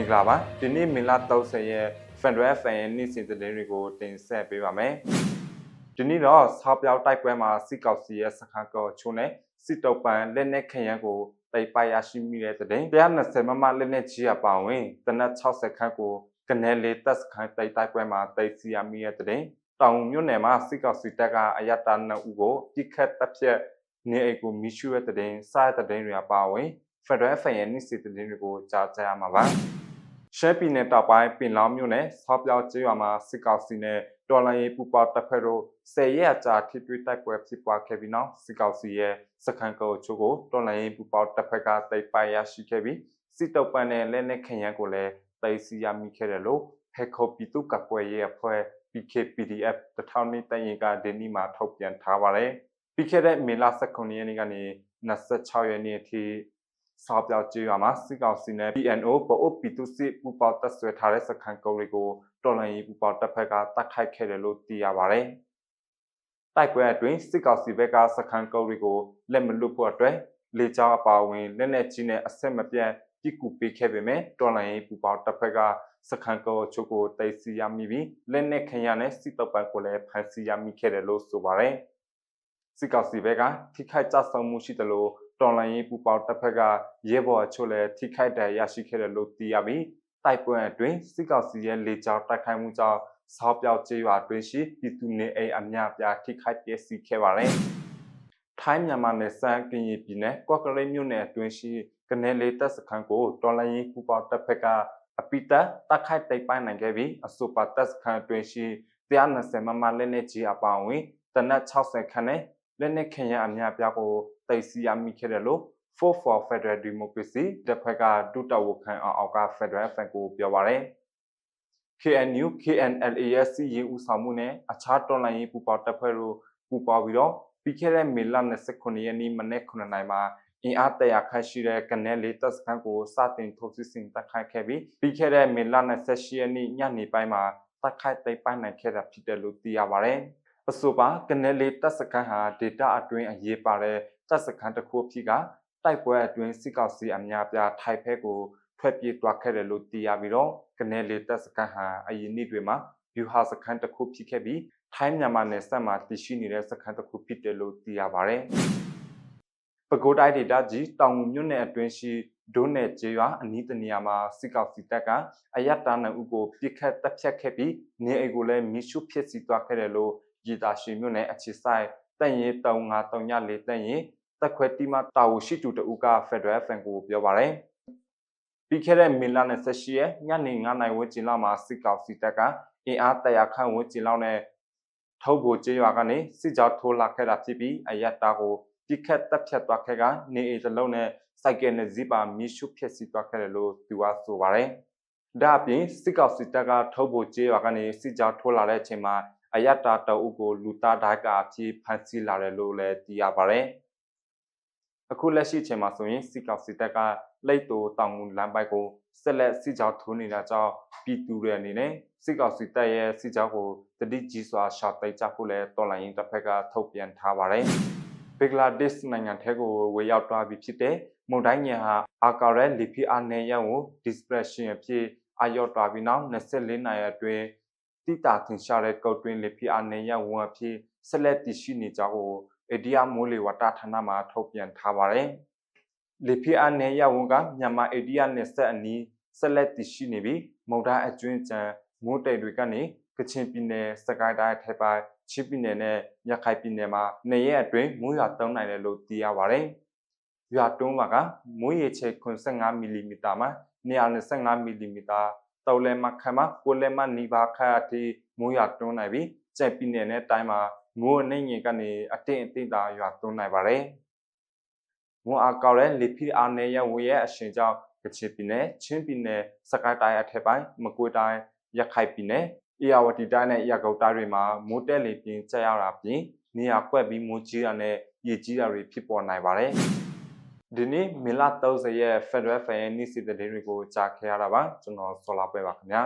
င်္ဂလာပါဒီနေ့မင်လာ30ရဲ့ Federal Fan ရဲ့နေ့စဉ်သတင်းတွေကိုတင်ဆက်ပေးပါမယ်ဒီနေ့တော့ဆောက်ပြောက်တိုက်ပွဲမှာစစ်ကောက်စီရဲ့စခန်းကောချိုးနဲ့စစ်တုပ်ပန်လက်နက်ခရမ်းကိုတိုက်ပိုက်ရရှိမိတဲ့တဲ့120မမလက်နက်ကြီးအပါအဝင်တနက်60ခန်းကိုကနေလေတပ်စခန်းတိုက်တိုက်ပွဲမှာတိုက်စီရမိတဲ့တဲ့တောင်မြို့နယ်မှာစစ်ကောက်စီတပ်ကအယတနာဦးကိုပြစ်ခတ်တပ်ဖြတ်နေအိမ်ကိုမိရှုရဲ့တဲ့စားတဲ့တဲ့တွေအပါအဝင် Federal Fan ရဲ့နေ့စဉ်သတင်းတွေကိုကြားကြရမှာပါ ရှမ်းပြည်နယ်တောက်ပိုင်းပင်လောင်းမြို့နယ်ဆောက်ပြောက်ကျေးရွာမှာစစ်ကောင်စီနဲ့တော်လိုင်းရေးပူပေါတပ်ဖွဲ့တို့၁၀ရက်ကြာထိတွေ့တိုက်ပွဲဖြစ်ပွားခဲ့ပြီးနောက်စစ်ကောင်စီရဲ့စခန်းကောချို့ကိုတော်လိုင်းရေးပူပေါတပ်ဖွဲ့ကတိုက်ပိုက်ရရှိခဲ့ပြီးစစ်တုပ်ပန်းနဲ့လက်နက်ခရမ်းကိုလည်းတိုက်စီရမိခဲ့တယ်လို့ဖက်ခိုပီတုကပွဲရဲ့အဖွဲ့ PKPDF တထောင်နှစ်တရင်ကဒီနေ့မှာထုတ်ပြန်ထားပါတယ်ပြီးခဲ့တဲ့မေလ19ရက်နေ့ကနေ26ရက်နေ့အထိ စောက်ပြောက်ကျေးရွာမှာစစ်ကောင်စီနဲ့ PNO ပအိုပီတုစစ်ပူပေါတပ်ဆွဲထားတဲ့စခန်းကုန်းတွေကိုတော်လှန်ရေးပူပေါတပ်ဖက်ကတိုက်ခိုက်ခဲ့တယ်လို့သိရပါတယ်။တိုက်ပွဲအတွင်းစစ်ကောင်စီဘက်ကစခန်းကုန်းတွေကိုလက်မလွတ်ဖို့အတွက်လေကြောင်းအပါအဝင်လက်နက်ကြီးနဲ့အဆက်မပြတ်ပြစ်ကူပေးခဲ့ပေမဲ့တော်လှန်ရေးပူပေါတပ်ဖက်ကစခန်းကုန်းချုပ်ကိုတိုက်စီရမိပြီးလက်နက်ခရရနဲ့စစ်တပ်ပန်းကိုလည်းဖမ်းဆီးရမိခဲ့တယ်လို့ဆိုပါတယ်။စစ်ကောင်စီဘက်ကထိခိုက်ကြဆုံးမှုရှိတယ်လို့ တော်လိုင်းရေးပူပေါတပ်ဖက်ကရဲဘော်အချို့လည်းထိခိုက်ဒဏ်ရာရရှိခဲ့တယ်လို့သိရပြီးတိုက်ပွဲအတွင်းစစ်ကောင်စီရဲ့လေကြောင်းတိုက်ခိုက်မှုကြောင့်စောက်ပြောက်ကျေးရွာတွင်ရှိပြည်သူနေအိမ်အများပြားထိခိုက်ပျက်စီးခဲ့ပါတယ်။ထိုင်းမြန်မာနယ်စပ်ကရင်ပြည်နယ်ကော့ကရိတ်မြို့နယ်အတွင်းရှိကနေလေတပ်စခန်းကိုတော်လိုင်းရေးပူပေါတပ်ဖက်ကအပိတတိုက်ခိုက်တိုက်ပိုင်းနိုင်ခဲ့ပြီးအဆိုပါတပ်စခန်းအတွင်းရှိ120မမလက်နက်ကြီးအပါအဝင်တနက်60ခန်းနဲ့လက်နက်ခင်ရအများပြားကို တိုက်စီရမိခဲ့တယ်လို့ For for Federal Democracy တစ်ဖက်ကဒုတဝခံအောင်အောက်က Federal Fan ကိုပြောပါရယ် KNU KNLA ရဲ့စီရင်ဦးဆောင်မှုနဲ့အခြားတော်လှန်ရေးပူပေါတပ်ဖွဲ့တို့ပူပေါပြီးတော့ပြီးခဲ့တဲ့မေလ29ရက်နေ့မနေ့9နိုင်မှာအင်အားတရာခန့်ရှိတဲ့ကနေလေးတပ်စခန်းကိုစတင်ထုတ်စစ်ဆင်တိုက်ခိုက်ခဲ့ပြီးပြီးခဲ့တဲ့မေလ28ရက်နေ့ညနေပိုင်းမှာတိုက်ခိုက်သိမ်းပိုက်နိုင်ခဲ့တာဖြစ်တယ်လို့သိရပါတယ်။အဆိုပါကနေလေးတပ်စခန်းဟာ data အတွင်းအရေးပါတဲ့ တပ်စခန်းတစ်ခုဖြစ်ကတိုက်ပွဲအတွင်းစစ်ကောင်စီအများပြားထိုက်ဖက်ကိုထွက်ပြေးသွားခဲ့တယ်လို့သိရပြီးတော့ကနေလေးတပ်စခန်းဟာအရင်နှစ်တွေမှာဗျူဟာစခန်းတစ်ခုဖြစ်ခဲ့ပြီးထိုင်းမြန်မာနယ်စပ်မှာတည်ရှိနေတဲ့စခန်းတစ်ခုဖြစ်တယ်လို့သိရပါတယ်။ပဲခူးတိုင်းဒေသကြီးတောင်ငူမြို့နယ်အတွင်းရှိဒုနယ်ကျေးရွာအနီးတနေရာမှာစစ်ကောင်စီတပ်ကအယက်တာနဥကိုပြစ်ခတ်တပ်ဖြတ်ခဲ့ပြီးနေအိမ်ကိုလည်းမိရှုဖြစ်စီသွားခဲ့တယ်လို့ရည်တာရှိမြို့နယ်အခြေဆိုင်တန်ရင်3534တန်ရင် တက်ခွဲတီမတာဝရှိတူတူက Federal Fan ကိုပြောပါရယ်ပြီးခဲ့တဲ့မေလ28ရက်ညနေ9နာရီဝန်းကျင်လောက်မှာစစ်ကောင်စီတပ်ကအင်အားတရာခန့်ဝန်းကျင်လောက်နဲ့ထုတ်ဖို့ကျေးရွာကနေစစ်ကြောထိုးလာခဲ့တာဖြစ်ပြီးအယက်တာကိုပြစ်ခတ်တပ်ဖြတ်သွားခဲ့ကနေအိမ်တစ်လုံးနဲ့စိုက်ကယ်နဲ့ဇီပါမြေရှုဖြစ်စီသွားခဲ့တယ်လို့သူကဆိုပါရယ်ဒါအပြင်စစ်ကောင်စီတပ်ကထုတ်ဖို့ကျေးရွာကနေစစ်ကြောထိုးလာတဲ့အချိန်မှာအယက်တာတအုပ်ကိုလူသားဓာတ်ကအဖြစ်ဖမ်းဆီးလာတယ်လို့လည်းသိရပါရယ် အခုလက်ရှိအချိန်မှာဆိုရင်စစ်ကောင်စီတပ်ကလိတ်တူတောင်ငူလမ်းပိုက်ကိုဆက်လက်စစ်ကြောထိုးနေတာကြောင့်ပြည်သူတွေအနေနဲ့စစ်ကောင်စီတပ်ရဲ့စစ်ကြောကိုတတိကြီးစွာရှော့တိုက်ကြဖို့လဲတော်လိုင်းရင်တစ်ဖက်ကထုတ်ပြန်ထားပါတယ်။ဘင်္ဂလားဒေ့ရှ်နိုင်ငံထဲကိုဝေရောက်သွားပြီဖြစ်တဲ့မုန်တိုင်းညံဟာအာကာရဲလီဖီအာနယ်ရန်ကို dispersion အဖြစ်အာရော့သွားပြီးနောက်24နာရီအတွင်းတိတာထင်ရှားတဲ့ကုတ်တွင်းလီဖီအာနယ်ရန်ဝန်အဖြစ်ဆက်လက်တည်ရှိနေကြောင်းကို အိဒီယာမိုးလေဝတဌာနမှထုတ်ပြန်ထားပါတယ်။လီဖီအာနယ်ရဝန်ကမြန်မာအိဒီယာနယ်ဆက်အနီးဆက်လက်တည်ရှိနေပြီးမုန်တိုင်းအကျွင်းကြံမိုးတိမ်တွေကနေကချင်ပြည်နယ်စကိုင်းတိုင်းထဲပိုင်းချစ်ပြည်နယ်နဲ့ရခိုင်ပြည်နယ်မှာနေရက်အတွင်းမိုးရွာသွန်းနိုင်တယ်လို့သိရပါတယ်။ရွာတွန်းပါကမိုးရေချေ85မီလီမီတာမှ125မီလီမီတာတောက်လဲမခမကိုလဲမနီပါခါအထိမိုးရွာတွန်းနိုင်ပြီးကြိုက်ပြည်နယ်နဲ့တိုင်းမှာ မိုးအနေငယ်ကနေအတင့်အတိတ်သာရွာသွန်းနိုင်ပါတယ်။မိုးအားကောက်တဲ့လေဖိအားနဲ့ရဝရဲ့အရှင်ကြောင့်ကချင်ပြည်နယ်ချင်းပြည်နယ်စကိုင်းတိုင်းအထက်ပိုင်းမကွေးတိုင်းရခိုင်ပြည်နယ်အေရဝတီတိုင်းနဲ့ရကုတ်တိုင်းတွေမှာမိုးတက်လေပြင်းကျရောက်တာပြင်နေရာကွက်ပြီးမိုးကြီးတာနဲ့ရေကြီးတာတွေဖြစ်ပေါ်နိုင်ပါတယ်။ဒီနေ့မီလာ30ရဲ့ Federal Fan ရဲ့နေ့စီသတင်းတွေကိုကြားခဲ့ရတာပါကျွန်တော်ဆော်လာပွဲပါခင်ဗျာ